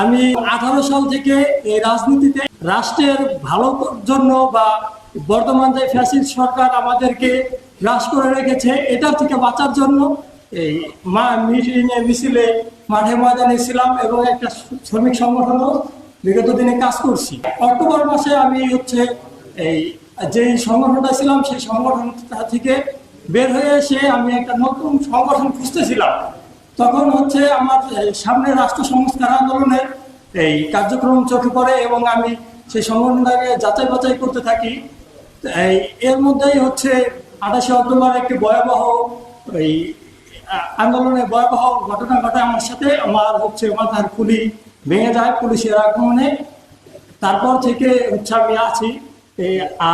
আমি 18 সাল থেকে এই রাজনীতিতে রাষ্ট্রের ভালো জন্য বা বর্তমান যে সরকার আমাদেরকে গ্রাস করে রেখেছে এটা থেকে বাঁচার জন্য এই মা মিটিংয়ে মিছিলে, মাঠে ময়দানে ছিলাম এবং একটা শ্রমিক সংগঠনও বিগত দিনে কাজ করছি। অক্টোবর মাসে আমি হচ্ছে এই যেই সংগঠনটা ছিলাম, সেই সংগঠনটা থেকে বের হয়ে এসে আমি একটা নতুন সংগঠন খুঁজতেছিলাম। তখন হচ্ছে আমার সামনে রাষ্ট্র সংস্কার আন্দোলনের এই কার্যক্রম চোখে পড়ে এবং আমি সেই সংগঠনটাকে যাচাই বাছাই করতে থাকি। এই এর মধ্যেই হচ্ছে আঠাশে অক্টোবর একটি ভয়াবহ এই আন্দোলনে ভয়াবহ ঘটনা ঘটে আমার সাথে। আমার হচ্ছে মাথার খুলি ভেঙে যায় পুলিশের আক্রমণে। তারপর থেকে হচ্ছে আমি আছি।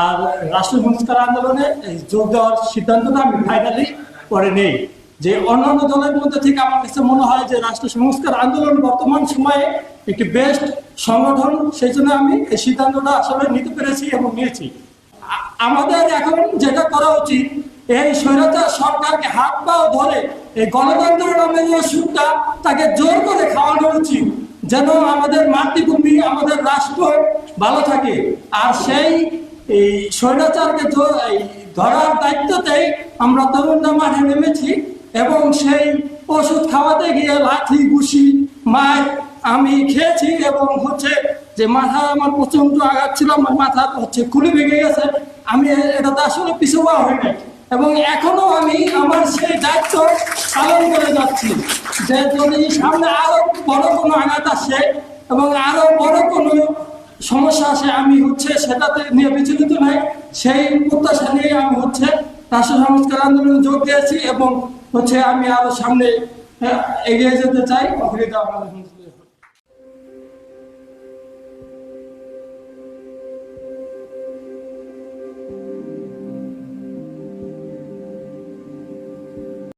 আর রাষ্ট্র সংস্কার আন্দোলনে যোগ দেওয়ার সিদ্ধান্তটা আমি ফাইনালি করে নেই। যে অন্যান্য দলের মধ্যে থেকে আমার কাছে মনে হয় যে রাষ্ট্র সংস্কার আন্দোলন বর্তমান সময়ে একটি বেস্ট সংগঠন, সেই জন্য আমি এই সিদ্ধান্তটা আসলে নিতে পেরেছি এবং নিয়েছি। আমাদের এখন যেটা করা উচিত, এই স্বৈরাচার সরকারকে হাত পাও ধরে এই গণতন্ত্র নামের যে সুখটা তাকে জোর করে খাওয়ানো উচিত। যেন আমাদের মাতৃভূমি, আমাদের রাষ্ট্র ভালো থাকে। আর সেই এই স্বৈরাচারকে ধরার দায়িত্বতেই আমরা তরুণরা মাঠে নেমেছি এবং সেই ওষুধ খাওয়াতে গিয়ে লাঠি, ঘুষি মায়ের আমি খেয়েছি এবং হচ্ছে যে মাথা আমার প্রচণ্ড আঘাত ছিল, আমার মাথা হচ্ছে খুলে ভেঙে গেছে। আমি এটাতে আসলে পিছু পাওয়া হয় নাই এবং এখনও আমি আমার সেই দায়িত্ব পালন করে যাচ্ছি যে যদি সামনে আরও বড় কোনো আঘাত আসে এবং আরও বড় কোনো সমস্যা আসে আমি হচ্ছে সেটাতে নিয়ে বিচলিত নাই। সেই প্রত্যাশা নিয়ে আমি হচ্ছে রাষ্ট্র সংস্কার আন্দোলনে যোগ দিয়েছি এবং হচ্ছে আমি আরও সামনে এগিয়ে যেতে চাই।